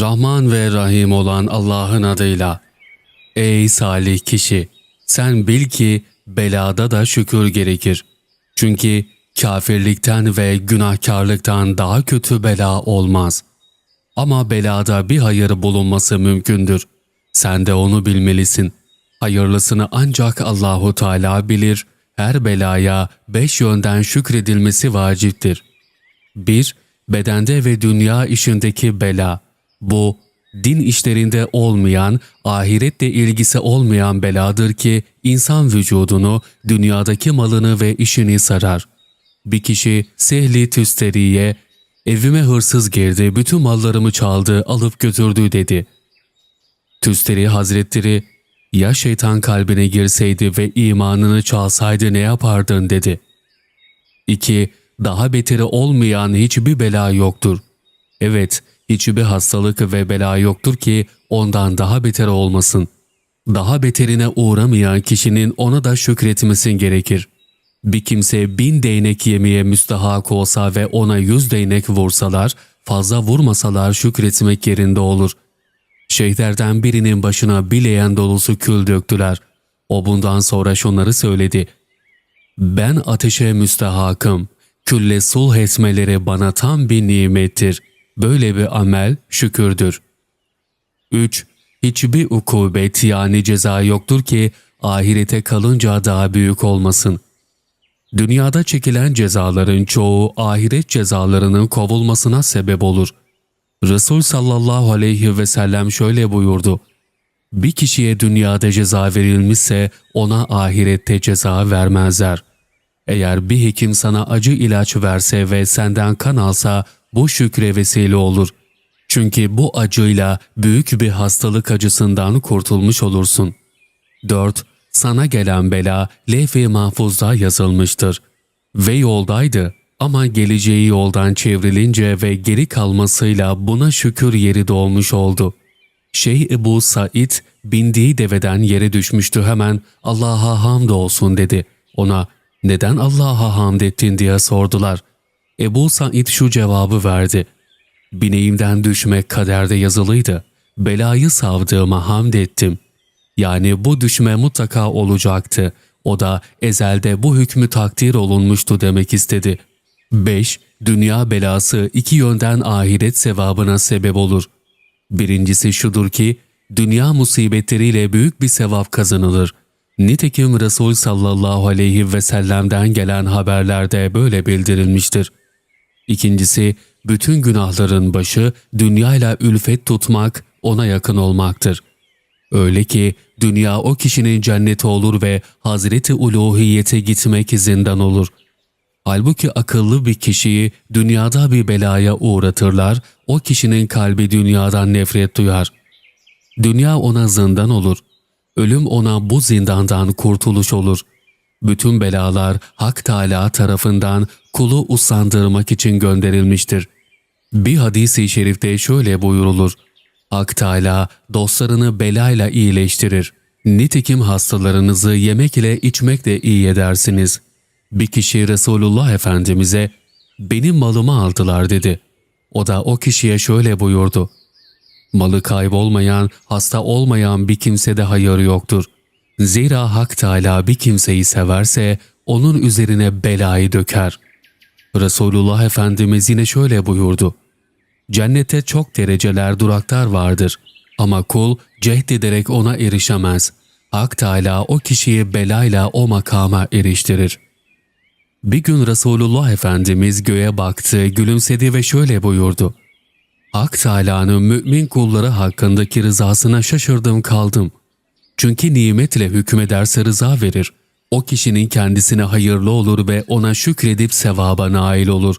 Rahman ve Rahim olan Allah'ın adıyla. Ey salih kişi! Sen bil ki belada da şükür gerekir. Çünkü kafirlikten ve günahkarlıktan daha kötü bela olmaz. Ama belada bir hayır bulunması mümkündür. Sen de onu bilmelisin. Hayırlısını ancak Allahu Teala bilir. Her belaya beş yönden şükredilmesi vaciptir. 1. Bedende ve dünya işindeki bela. Bu, din işlerinde olmayan, ahirette ilgisi olmayan beladır ki insan vücudunu, dünyadaki malını ve işini sarar. Bir kişi Sehli Tüsteri'ye, evime hırsız girdi, bütün mallarımı çaldı, alıp götürdü dedi. Tüsteri Hazretleri, ya şeytan kalbine girseydi ve imanını çalsaydı ne yapardın dedi. 2. Daha beteri olmayan hiçbir bela yoktur. Evet, hiçbir hastalık ve bela yoktur ki ondan daha beter olmasın. Daha beterine uğramayan kişinin ona da şükretmesin gerekir. Bir kimse bin değnek yemeye müstahak olsa ve ona yüz değnek vursalar, fazla vurmasalar şükretmek yerinde olur. Şeyhlerden birinin başına bileyen dolusu kül döktüler. O bundan sonra şunları söyledi. Ben ateşe müstahakım. Külle sulh etmeleri bana tam bir nimettir. Böyle bir amel şükürdür. 3. Hiçbir ukubet yani ceza yoktur ki ahirete kalınca daha büyük olmasın. Dünyada çekilen cezaların çoğu ahiret cezalarının kovulmasına sebep olur. Resul sallallahu aleyhi ve sellem şöyle buyurdu. Bir kişiye dünyada ceza verilmişse ona ahirette ceza vermezler. Eğer bir hekim sana acı ilaç verse ve senden kan alsa bu şükre vesile olur. Çünkü bu acıyla büyük bir hastalık acısından kurtulmuş olursun. 4. Sana gelen bela levh-i mahfuzda yazılmıştır. Ve yoldaydı ama geleceği yoldan çevrilince ve geri kalmasıyla buna şükür yeri doğmuş oldu. Şeyh Ebu Said bindiği deveden yere düşmüştü hemen Allah'a hamd olsun dedi. Ona neden Allah'a hamd ettin diye sordular. Ebu Said şu cevabı verdi. Bineğimden düşmek kaderde yazılıydı. Belayı savdığıma hamd ettim. Yani bu düşme mutlaka olacaktı. O da ezelde bu hükmü takdir olunmuştu demek istedi. 5. Dünya belası iki yönden ahiret sevabına sebep olur. Birincisi şudur ki, dünya musibetleriyle büyük bir sevap kazanılır. Nitekim Resul sallallahu aleyhi ve sellem'den gelen haberlerde böyle bildirilmiştir. İkincisi, bütün günahların başı dünyayla ülfet tutmak, ona yakın olmaktır. Öyle ki dünya o kişinin cenneti olur ve Hazreti Uluhiyete gitmek zindan olur. Halbuki akıllı bir kişiyi dünyada bir belaya uğratırlar, o kişinin kalbi dünyadan nefret duyar. Dünya ona zindan olur. Ölüm ona bu zindandan kurtuluş olur. Bütün belalar Hak Teala tarafından kulu usandırmak için gönderilmiştir. Bir hadisi şerifte şöyle buyurulur. Hak Teala dostlarını belayla iyileştirir. Nitekim hastalarınızı yemek ile içmekle iyi edersiniz. Bir kişi Resulullah Efendimiz'e benim malımı aldılar dedi. O da o kişiye şöyle buyurdu. Malı kaybolmayan, hasta olmayan bir kimsede hayır yoktur. Zira Hak Teala bir kimseyi severse onun üzerine belayı döker. Resulullah Efendimiz yine şöyle buyurdu. Cennete çok dereceler duraklar vardır ama kul cehd ederek ona erişemez. Hak Teala o kişiyi belayla o makama eriştirir. Bir gün Resulullah Efendimiz göğe baktı, gülümsedi ve şöyle buyurdu. Hak Teala'nın mümin kulları hakkındaki rızasına şaşırdım kaldım. Çünkü nimetle hükmederse rıza verir. O kişinin kendisine hayırlı olur ve ona şükredip sevaba nail olur.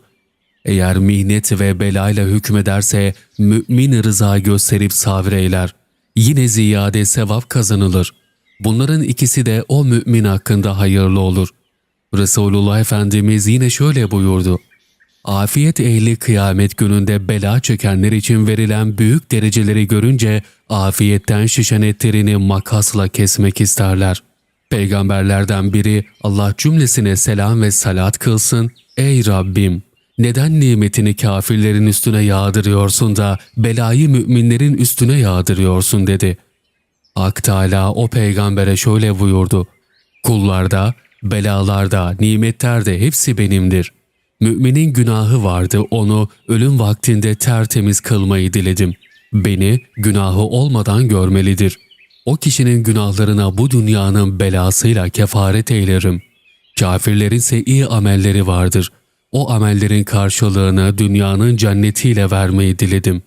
Eğer mihnet ve belayla hükmederse mümin rıza gösterip sabreyler. Yine ziyade sevap kazanılır. Bunların ikisi de o mümin hakkında hayırlı olur. Resulullah Efendimiz yine şöyle buyurdu. Afiyet ehli kıyamet gününde bela çekenler için verilen büyük dereceleri görünce afiyetten şişen etlerini makasla kesmek isterler. Peygamberlerden biri Allah cümlesine selam ve salat kılsın. Ey Rabbim! neden nimetini kafirlerin üstüne yağdırıyorsun da belayı müminlerin üstüne yağdırıyorsun dedi. Hak Teala o peygambere şöyle buyurdu. Kullarda, belalarda, nimetlerde hepsi benimdir. Müminin günahı vardı onu ölüm vaktinde tertemiz kılmayı diledim. Beni günahı olmadan görmelidir. O kişinin günahlarına bu dünyanın belasıyla kefaret eylerim. Kafirlerin ise iyi amelleri vardır. O amellerin karşılığını dünyanın cennetiyle vermeyi diledim.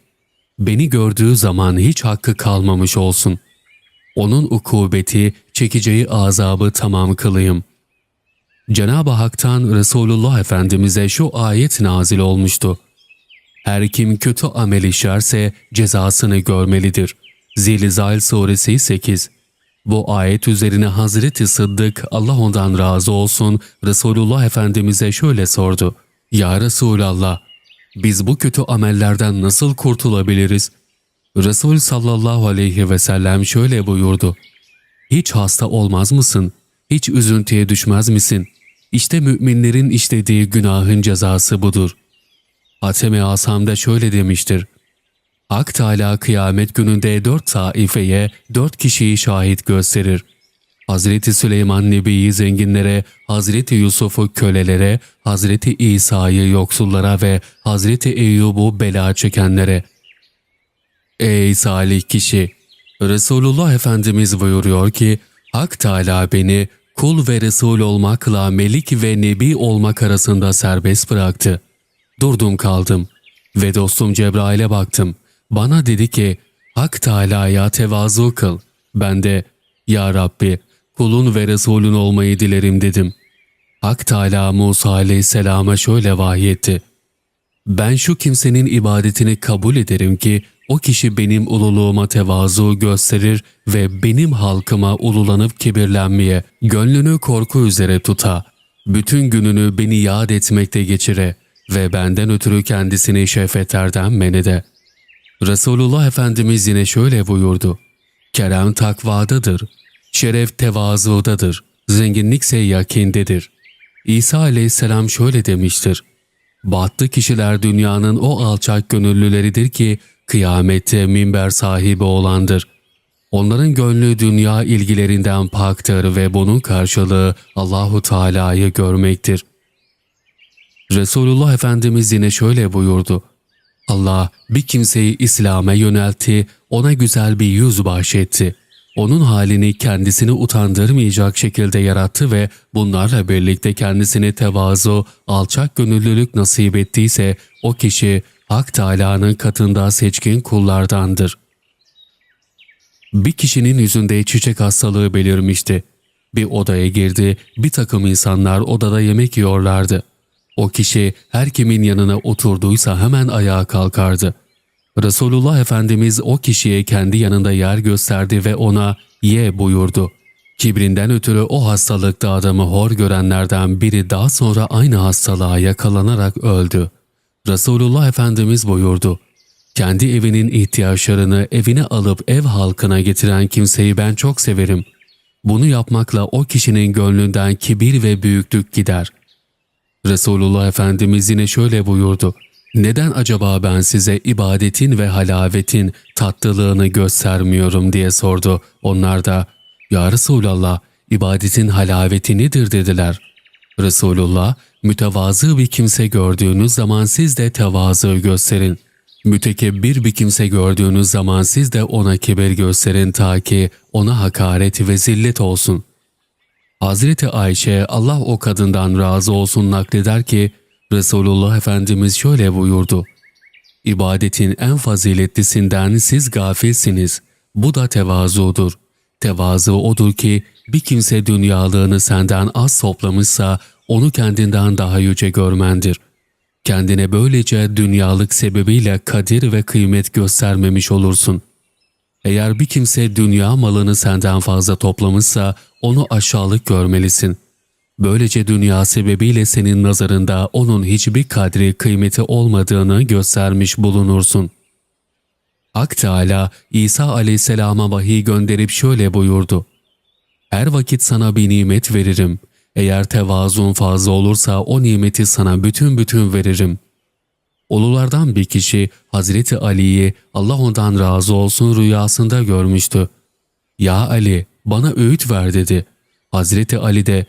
Beni gördüğü zaman hiç hakkı kalmamış olsun. Onun ukubeti, çekeceği azabı tamam kılayım. Cenab-ı Hak'tan Resulullah Efendimiz'e şu ayet nazil olmuştu. Her kim kötü amel işlerse cezasını görmelidir. Zilzal Suresi 8 Bu ayet üzerine Hazreti Sıddık Allah ondan razı olsun Resulullah Efendimiz'e şöyle sordu. Ya Resulallah biz bu kötü amellerden nasıl kurtulabiliriz? Resul sallallahu aleyhi ve sellem şöyle buyurdu. Hiç hasta olmaz mısın? Hiç üzüntüye düşmez misin? İşte müminlerin işlediği günahın cezası budur. Hatem-i Asam'da şöyle demiştir. Hak Teala kıyamet gününde dört taifeye dört kişiyi şahit gösterir. Hazreti Süleyman Nebi'yi zenginlere, Hazreti Yusuf'u kölelere, Hazreti İsa'yı yoksullara ve Hazreti Eyyub'u bela çekenlere. Ey salih kişi! Resulullah Efendimiz buyuruyor ki, Hak Teala beni kul ve Resul olmakla melik ve nebi olmak arasında serbest bıraktı. Durdum kaldım ve dostum Cebrail'e baktım. Bana dedi ki, Hak Teala'ya tevazu kıl. Ben de, Ya Rabbi, kulun ve Resulün olmayı dilerim dedim. Hak Teala Musa aleyhisselama şöyle vahyetti. Ben şu kimsenin ibadetini kabul ederim ki o kişi benim ululuğuma tevazu gösterir ve benim halkıma ululanıp kibirlenmeye, gönlünü korku üzere tuta, bütün gününü beni yad etmekte geçire ve benden ötürü kendisini şehvetlerden men ede. Resulullah Efendimiz yine şöyle buyurdu. Kerem takvadadır, şeref tevazudadır, zenginlikse yakindedir. İsa aleyhisselam şöyle demiştir. Battı kişiler dünyanın o alçak gönüllüleridir ki kıyamette minber sahibi olandır. Onların gönlü dünya ilgilerinden paktır ve bunun karşılığı Allahu Teala'yı görmektir. Resulullah Efendimiz yine şöyle buyurdu. Allah bir kimseyi İslam'a yöneltti, ona güzel bir yüz bahşetti. Onun halini kendisini utandırmayacak şekilde yarattı ve bunlarla birlikte kendisine tevazu, alçak gönüllülük nasip ettiyse o kişi Hak Teâlâ'nın katında seçkin kullardandır. Bir kişinin yüzünde çiçek hastalığı belirmişti. Bir odaya girdi, bir takım insanlar odada yemek yiyorlardı. O kişi her kimin yanına oturduysa hemen ayağa kalkardı. Resulullah Efendimiz o kişiye kendi yanında yer gösterdi ve ona ye buyurdu. Kibrinden ötürü o hastalıkta adamı hor görenlerden biri daha sonra aynı hastalığa yakalanarak öldü. Resulullah Efendimiz buyurdu. Kendi evinin ihtiyaçlarını evine alıp ev halkına getiren kimseyi ben çok severim. Bunu yapmakla o kişinin gönlünden kibir ve büyüklük gider. Resulullah Efendimiz yine şöyle buyurdu. Neden acaba ben size ibadetin ve halavetin tatlılığını göstermiyorum diye sordu. Onlar da Ya Resulallah ibadetin halaveti nedir dediler. Resulullah mütevazı bir kimse gördüğünüz zaman siz de tevazu gösterin. Mütekebbir bir kimse gördüğünüz zaman siz de ona kibir gösterin ta ki ona hakaret ve zillet olsun. Hazreti Ayşe Allah o kadından razı olsun nakleder ki Resulullah Efendimiz şöyle buyurdu. İbadetin en faziletlisinden siz gafilsiniz. Bu da tevazudur. Tevazu odur ki bir kimse dünyalığını senden az toplamışsa onu kendinden daha yüce görmendir. Kendine böylece dünyalık sebebiyle kadir ve kıymet göstermemiş olursun. Eğer bir kimse dünya malını senden fazla toplamışsa onu aşağılık görmelisin. Böylece dünya sebebiyle senin nazarında onun hiçbir kadri kıymeti olmadığını göstermiş bulunursun. Hak Teala İsa aleyhisselama vahiy gönderip şöyle buyurdu. Her vakit sana bir nimet veririm. Eğer tevazun fazla olursa o nimeti sana bütün bütün veririm. Ululardan bir kişi Hazreti Ali'yi Allah ondan razı olsun rüyasında görmüştü. Ya Ali bana öğüt ver dedi. Hazreti Ali de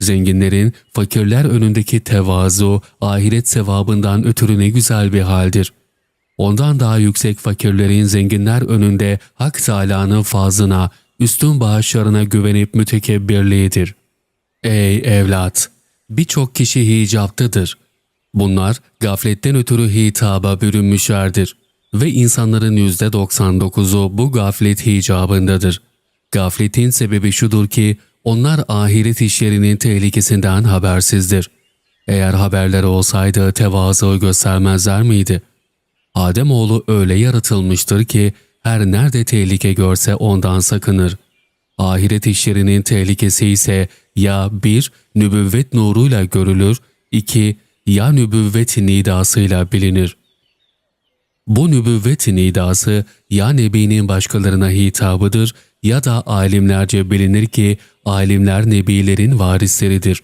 zenginlerin fakirler önündeki tevazu ahiret sevabından ötürü ne güzel bir haldir. Ondan daha yüksek fakirlerin zenginler önünde Hak Teâlâ'nın fazlına, üstün bağışlarına güvenip mütekebbirliğidir. Ey evlat! Birçok kişi hicaptadır. Bunlar gafletten ötürü hitaba bürünmüşlerdir ve insanların %99'u bu gaflet hicabındadır. Gafletin sebebi şudur ki onlar ahiret işlerinin tehlikesinden habersizdir. Eğer haberleri olsaydı tevazu göstermezler miydi? Ademoğlu öyle yaratılmıştır ki her nerede tehlike görse ondan sakınır. Ahiret işlerinin tehlikesi ise ya bir nübüvvet nuruyla görülür, iki ya nübüvvet nidasıyla bilinir. Bu nübüvvet nidası ya Nebi'nin başkalarına hitabıdır ya da alimlerce bilinir ki alimler Nebilerin varisleridir.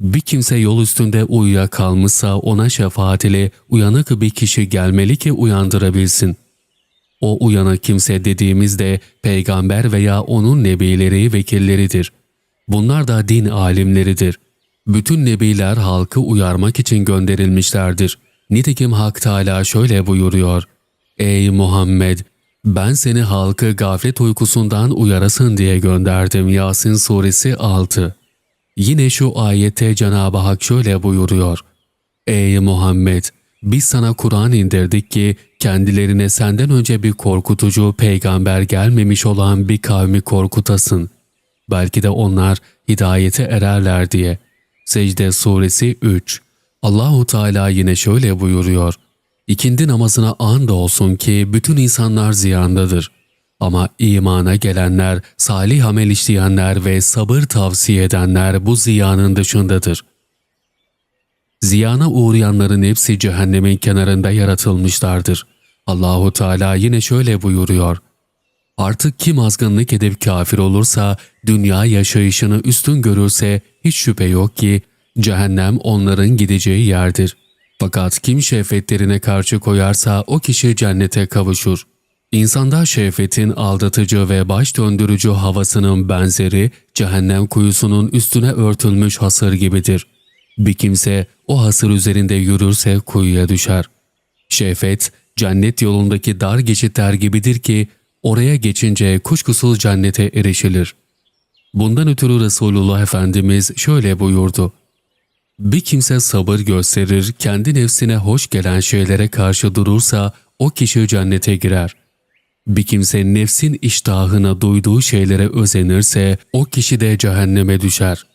Bir kimse yol üstünde uyuya kalmışsa ona şefaat ile uyanık bir kişi gelmeli ki uyandırabilsin. O uyanık kimse dediğimizde peygamber veya onun nebileri vekilleridir. Bunlar da din alimleridir. Bütün nebiler halkı uyarmak için gönderilmişlerdir. Nitekim Hak Teâlâ şöyle buyuruyor. Ey Muhammed! Ben seni halkı gaflet uykusundan uyarasın diye gönderdim. Yasin Suresi 6 Yine şu ayette Cenab-ı Hak şöyle buyuruyor. Ey Muhammed! Biz sana Kur'an indirdik ki kendilerine senden önce bir korkutucu peygamber gelmemiş olan bir kavmi korkutasın. Belki de onlar hidayete ererler diye. Secde Suresi 3 Allahu Teala yine şöyle buyuruyor. İkindi namazına and olsun ki bütün insanlar ziyandadır. Ama imana gelenler, salih amel işleyenler ve sabır tavsiye edenler bu ziyanın dışındadır. Ziyana uğrayanların hepsi cehennemin kenarında yaratılmışlardır. Allahu Teala yine şöyle buyuruyor. Artık kim azgınlık edip kafir olursa, dünya yaşayışını üstün görürse hiç şüphe yok ki cehennem onların gideceği yerdir. Fakat kim şehvetlerine karşı koyarsa o kişi cennete kavuşur. İnsanda şehvetin aldatıcı ve baş döndürücü havasının benzeri cehennem kuyusunun üstüne örtülmüş hasır gibidir. Bir kimse o hasır üzerinde yürürse kuyuya düşer. Şehvet, cennet yolundaki dar geçitler gibidir ki oraya geçince kuşkusuz cennete erişilir. Bundan ötürü Resulullah Efendimiz şöyle buyurdu. Bir kimse sabır gösterir, kendi nefsine hoş gelen şeylere karşı durursa o kişi cennete girer. Bir kimse nefsin iştahına duyduğu şeylere özenirse o kişi de cehenneme düşer.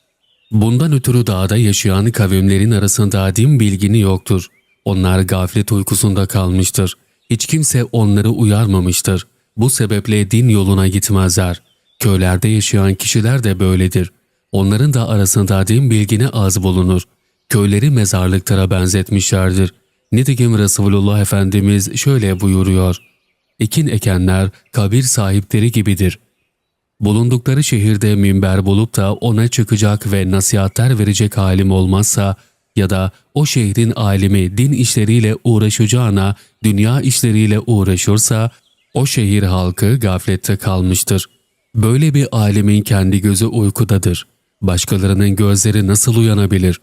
Bundan ötürü dağda yaşayan kavimlerin arasında din bilgini yoktur. Onlar gaflet uykusunda kalmıştır. Hiç kimse onları uyarmamıştır. Bu sebeple din yoluna gitmezler. Köylerde yaşayan kişiler de böyledir. Onların da arasında din bilgini az bulunur. Köyleri mezarlıklara benzetmişlerdir. Nitekim Resulullah Efendimiz şöyle buyuruyor. Ekin ekenler kabir sahipleri gibidir. Bulundukları şehirde minber bulup da ona çıkacak ve nasihatler verecek halim olmazsa ya da o şehrin alimi din işleriyle uğraşacağına dünya işleriyle uğraşırsa o şehir halkı gaflette kalmıştır. Böyle bir alimin kendi gözü uykudadır. Başkalarının gözleri nasıl uyanabilir?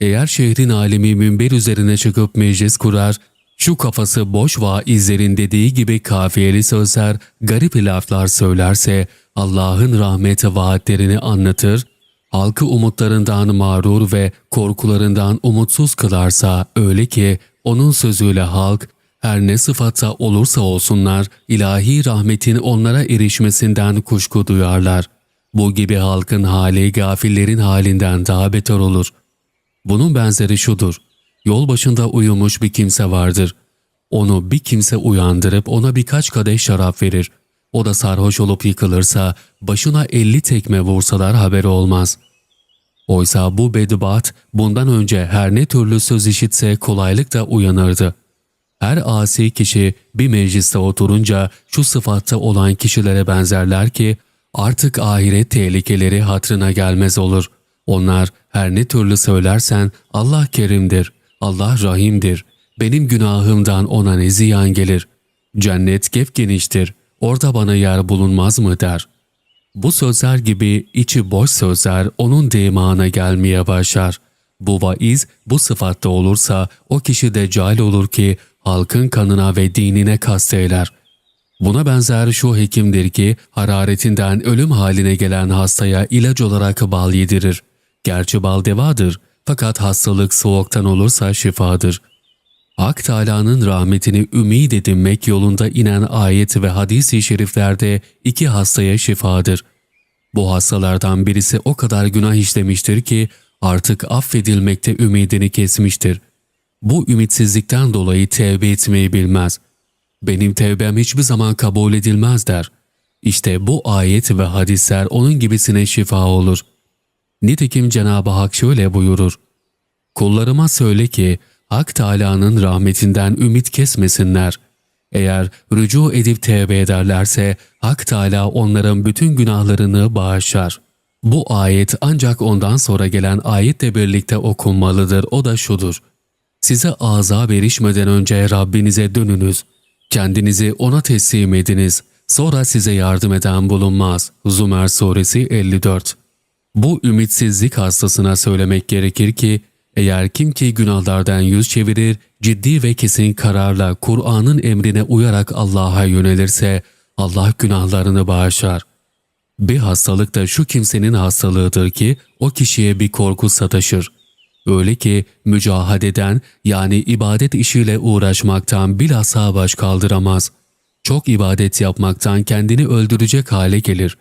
Eğer şehrin alimi minber üzerine çıkıp meclis kurar, şu kafası boş vaizlerin dediği gibi kafiyeli sözler, garip laflar söylerse Allah'ın rahmeti vaatlerini anlatır, halkı umutlarından mağrur ve korkularından umutsuz kılarsa öyle ki onun sözüyle halk her ne sıfatta olursa olsunlar ilahi rahmetin onlara erişmesinden kuşku duyarlar. Bu gibi halkın hali gafillerin halinden daha beter olur. Bunun benzeri şudur. Yol başında uyumuş bir kimse vardır. Onu bir kimse uyandırıp ona birkaç kadeh şarap verir. O da sarhoş olup yıkılırsa başına elli tekme vursalar haberi olmaz. Oysa bu bedbaht bundan önce her ne türlü söz işitse kolaylıkla uyanırdı. Her asi kişi bir mecliste oturunca şu sıfatta olan kişilere benzerler ki artık ahiret tehlikeleri hatrına gelmez olur. Onlar her ne türlü söylersen Allah kerimdir, Allah rahimdir. Benim günahımdan ona ne ziyan gelir? Cennet gef geniştir, orada bana yer bulunmaz mı der. Bu sözler gibi içi boş sözler onun dimağına gelmeye başlar. Bu vaiz bu sıfatta olursa o kişi de cahil olur ki halkın kanına ve dinine kasteyler. Buna benzer şu hekimdir ki hararetinden ölüm haline gelen hastaya ilaç olarak bal yedirir. Gerçi bal devadır fakat hastalık soğuktan olursa şifadır. Hak Teâlâ'nın rahmetini ümid edinmek yolunda inen ayet ve hadis-i şeriflerde iki hastaya şifadır. Bu hastalardan birisi o kadar günah işlemiştir ki artık affedilmekte ümidini kesmiştir. Bu ümitsizlikten dolayı tevbe etmeyi bilmez. Benim tevbem hiçbir zaman kabul edilmez der. İşte bu ayet ve hadisler onun gibisine şifa olur. Nitekim Cenab-ı Hak şöyle buyurur. Kullarıma söyle ki Hak Teâlâ'nın rahmetinden ümit kesmesinler. Eğer rücu edip tevbe ederlerse Hak Teâlâ onların bütün günahlarını bağışlar. Bu ayet ancak ondan sonra gelen ayetle birlikte okunmalıdır. O da şudur. Size azap erişmeden önce Rabbinize dönünüz. Kendinizi ona teslim ediniz. Sonra size yardım eden bulunmaz. Zümer Suresi 54 Bu ümitsizlik hastasına söylemek gerekir ki, eğer kim ki günahlardan yüz çevirir, ciddi ve kesin kararla Kur'an'ın emrine uyarak Allah'a yönelirse, Allah günahlarını bağışlar. Bir hastalık da şu kimsenin hastalığıdır ki, o kişiye bir korku sataşır. Öyle ki mücahadeden yani ibadet işiyle uğraşmaktan bilhassa baş kaldıramaz. Çok ibadet yapmaktan kendini öldürecek hale gelir.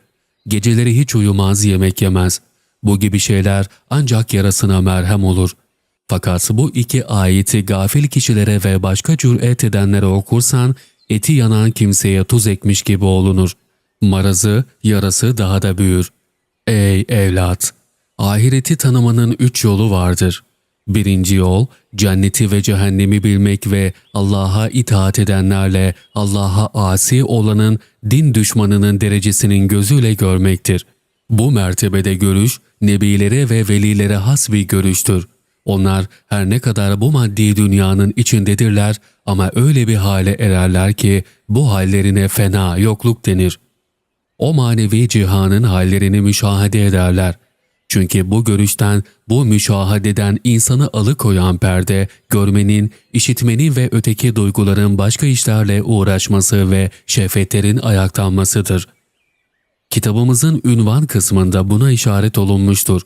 Geceleri hiç uyumaz yemek yemez. Bu gibi şeyler ancak yarasına merhem olur. Fakat bu iki ayeti gafil kişilere ve başka cüret edenlere okursan eti yanan kimseye tuz ekmiş gibi olunur. Marazı, yarası daha da büyür. Ey evlat! Ahireti tanımanın üç yolu vardır. Birinci yol, cenneti ve cehennemi bilmek ve Allah'a itaat edenlerle Allah'a asi olanın din düşmanının derecesinin gözüyle görmektir. Bu mertebede görüş, nebilere ve velilere has bir görüştür. Onlar her ne kadar bu maddi dünyanın içindedirler ama öyle bir hale ererler ki bu hallerine fena yokluk denir. O manevi cihanın hallerini müşahede ederler. Çünkü bu görüşten, bu müşahadeden insanı alıkoyan perde, görmenin, işitmenin ve öteki duyguların başka işlerle uğraşması ve şehvetlerin ayaklanmasıdır. Kitabımızın ünvan kısmında buna işaret olunmuştur.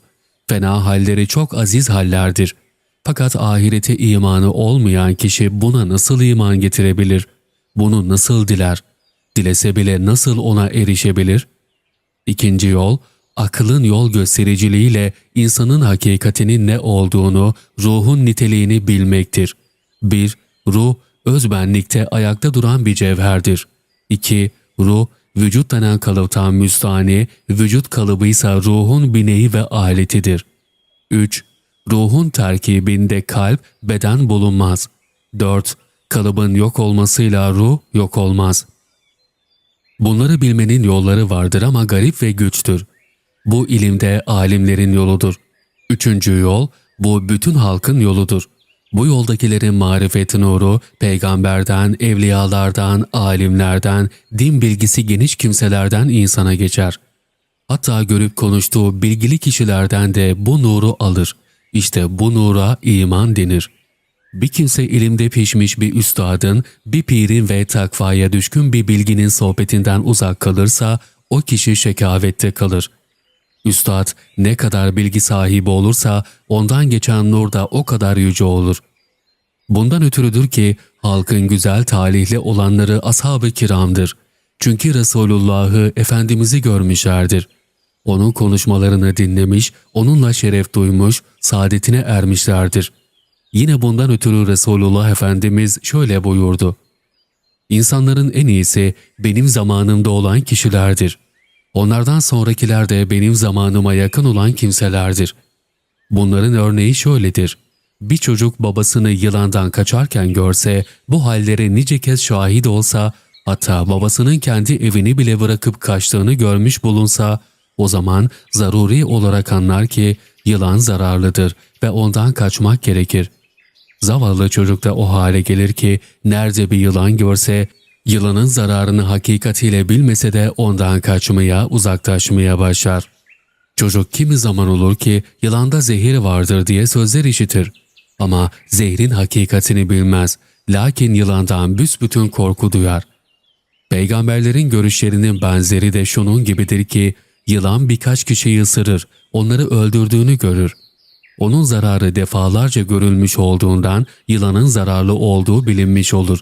Fena halleri çok aziz hallerdir. Fakat ahirete imanı olmayan kişi buna nasıl iman getirebilir? Bunu nasıl diler? Dilese bile nasıl ona erişebilir? İkinci yol, akılın yol göstericiliğiyle insanın hakikatinin ne olduğunu, ruhun niteliğini bilmektir. 1. Ruh, özbenlikte ayakta duran bir cevherdir. 2. Ruh, vücut denen kalıptan müstani, vücut kalıbıysa ruhun bineği ve aletidir. 3. Ruhun terkibinde kalp, beden bulunmaz. 4. Kalıbın yok olmasıyla ruh yok olmaz. Bunları bilmenin yolları vardır ama garip ve güçtür. Bu ilimde alimlerin yoludur. Üçüncü yol, bu bütün halkın yoludur. Bu yoldakilerin marifet nuru, peygamberden, evliyalardan, alimlerden, din bilgisi geniş kimselerden insana geçer. Hatta görüp konuştuğu bilgili kişilerden de bu nuru alır. İşte bu nura iman denir. Bir kimse ilimde pişmiş bir üstadın, bir pirin ve takvaya düşkün bir bilginin sohbetinden uzak kalırsa o kişi şekavette kalır. Üstad ne kadar bilgi sahibi olursa ondan geçen nur da o kadar yüce olur. Bundan ötürüdür ki halkın güzel talihli olanları ashab-ı kiramdır. Çünkü Resulullah'ı Efendimiz'i görmüşlerdir. Onun konuşmalarını dinlemiş, onunla şeref duymuş, saadetine ermişlerdir. Yine bundan ötürü Resulullah Efendimiz şöyle buyurdu. İnsanların en iyisi benim zamanımda olan kişilerdir. Onlardan sonrakiler de benim zamanıma yakın olan kimselerdir. Bunların örneği şöyledir. Bir çocuk babasını yılandan kaçarken görse, bu hallere nice kez şahit olsa, hatta babasının kendi evini bile bırakıp kaçtığını görmüş bulunsa, o zaman zaruri olarak anlar ki yılan zararlıdır ve ondan kaçmak gerekir. Zavallı çocuk da o hale gelir ki nerede bir yılan görse yılanın zararını hakikatiyle bilmese de ondan kaçmaya, uzaklaşmaya başlar. Çocuk kimi zaman olur ki yılanda zehir vardır diye sözler işitir. Ama zehrin hakikatini bilmez. Lakin yılandan büsbütün korku duyar. Peygamberlerin görüşlerinin benzeri de şunun gibidir ki yılan birkaç kişiyi ısırır, onları öldürdüğünü görür. Onun zararı defalarca görülmüş olduğundan yılanın zararlı olduğu bilinmiş olur.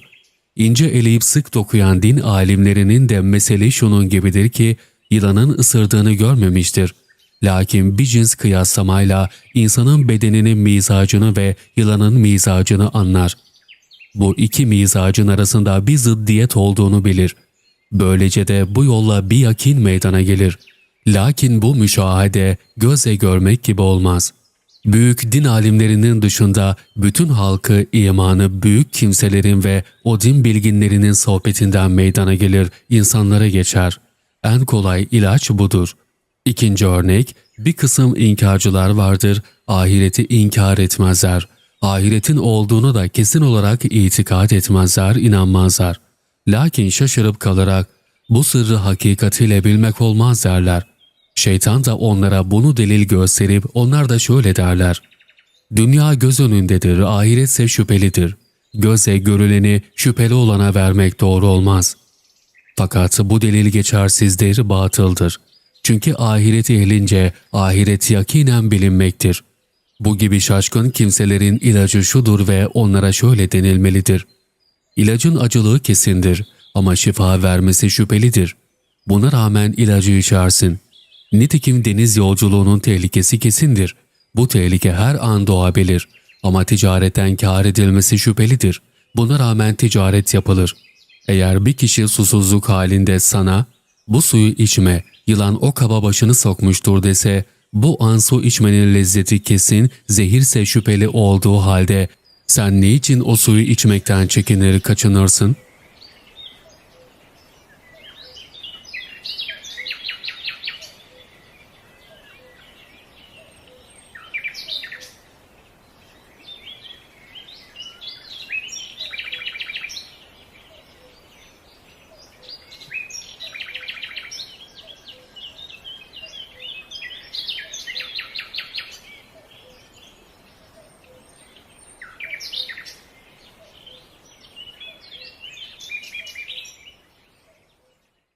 İnce eleyip sık dokuyan din alimlerinin de mesele şunun gibidir ki yılanın ısırdığını görmemiştir. Lakin bir cins kıyaslamayla insanın bedeninin mizacını ve yılanın mizacını anlar. Bu iki mizacın arasında bir zıddiyet olduğunu bilir. Böylece de bu yolla bir yakin meydana gelir. Lakin bu müşahede gözle görmek gibi olmaz. Büyük din alimlerinin dışında bütün halkı imanı büyük kimselerin ve o din bilginlerinin sohbetinden meydana gelir, insanlara geçer. En kolay ilaç budur. İkinci örnek, bir kısım inkarcılar vardır, ahireti inkar etmezler. Ahiretin olduğunu da kesin olarak itikad etmezler, inanmazlar. Lakin şaşırıp kalarak bu sırrı hakikatiyle bilmek olmaz derler. Şeytan da onlara bunu delil gösterip onlar da şöyle derler. Dünya göz önündedir, ahiretse şüphelidir. Göze görüleni şüpheli olana vermek doğru olmaz. Fakat bu delil geçersizdir, batıldır. Çünkü ahireti elince ahiret yakinen bilinmektir. Bu gibi şaşkın kimselerin ilacı şudur ve onlara şöyle denilmelidir. İlacın acılığı kesindir ama şifa vermesi şüphelidir. Buna rağmen ilacı içersin. Nitekim deniz yolculuğunun tehlikesi kesindir. Bu tehlike her an doğabilir ama ticaretten kâr edilmesi şüphelidir. Buna rağmen ticaret yapılır. Eğer bir kişi susuzluk halinde sana bu suyu içme, yılan o kaba başını sokmuştur dese, bu an su içmenin lezzeti kesin, zehirse şüpheli olduğu halde sen niçin o suyu içmekten çekinir kaçınırsın?''